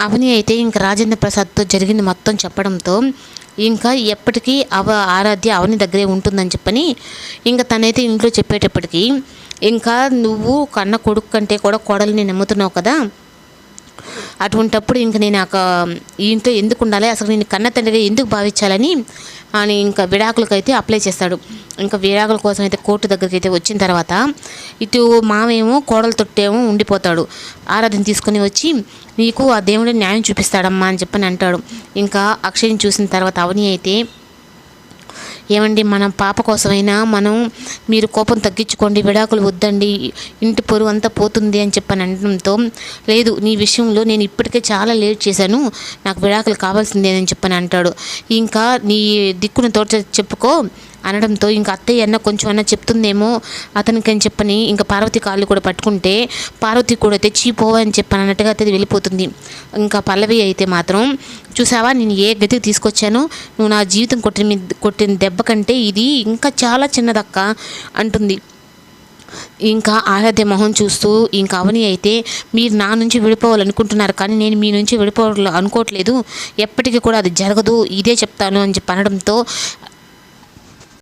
అవని అయితే ఇంకా రాజేంద్ర ప్రసాద్తో జరిగింది మొత్తం చెప్పడంతో ఇంకా ఎప్పటికీ అవ ఆరాధ్య అవని దగ్గరే ఉంటుందని చెప్పని ఇంకా తనైతే ఇంట్లో చెప్పేటప్పటికి ఇంకా నువ్వు కన్న కొడుకు కంటే కూడా కోడల్ని నమ్ముతున్నావు కదా అటువంటప్పుడు ఇంక నేను ఒక ఇంట్లో ఎందుకు ఉండాలి? అసలు నేను కన్న తండ్రిగా ఎందుకు భావించాలని అని ఇంకా విడాకులకైతే అప్లై చేస్తాడు. ఇంకా విడాకుల కోసం అయితే కోర్టు దగ్గరికి అయితే వచ్చిన తర్వాత ఇటు మామేమో కోడలు తొట్టేమో ఉండిపోతాడు. ఆరాధన తీసుకొని వచ్చి నీకు ఆ దేవుడు న్యాయం చూపిస్తాడమ్మా అని చెప్పని అంటాడు. ఇంకా అక్షయ్ని చూసిన తర్వాత అవని అయితే ఏమండి మనం పాప కోసమైనా మనం మీరు కోపం తగ్గించుకోండి విడాకులు వద్దండి ఇంటి పొరువు అంతా పోతుంది అని చెప్పని అనడంతో లేదు నీ విషయంలో నేను ఇప్పటికే చాలా లేట్ చేశాను నాకు విడాకులు కావాల్సిందే అని చెప్పని అంటాడు. ఇంకా నీ దిక్కును తోట చెప్పుకో అనడంతో ఇంకా అత్తయ్య అన్న కొంచెం అన్న చెప్తుందేమో అతనికని చెప్పని ఇంకా పార్వతి కాళ్ళు కూడా పట్టుకుంటే పార్వతి కూడా తెచ్చి పోవని చెప్పని అన్నట్టుగా అయితే వెళ్ళిపోతుంది. ఇంకా పల్లవి అయితే మాత్రం చూసావా నేను ఏ గతికి తీసుకొచ్చాను? నువ్వు నా జీవితం కొట్టిన కొట్టిన దెబ్బ కంటే ఇది ఇంకా చాలా చిన్నదక్క అంటుంది. ఇంకా ఆరాధ్య మొహం చూస్తూ ఇంకా అవని అయితే మీరు నా నుంచి విడిపోవాలనుకుంటున్నారు కానీ నేను మీ నుంచి విడిపోవాలి అనుకోవట్లేదు. ఎప్పటికీ కూడా అది జరగదు. ఇదే చెప్తాను అని చెప్పి అనడంతో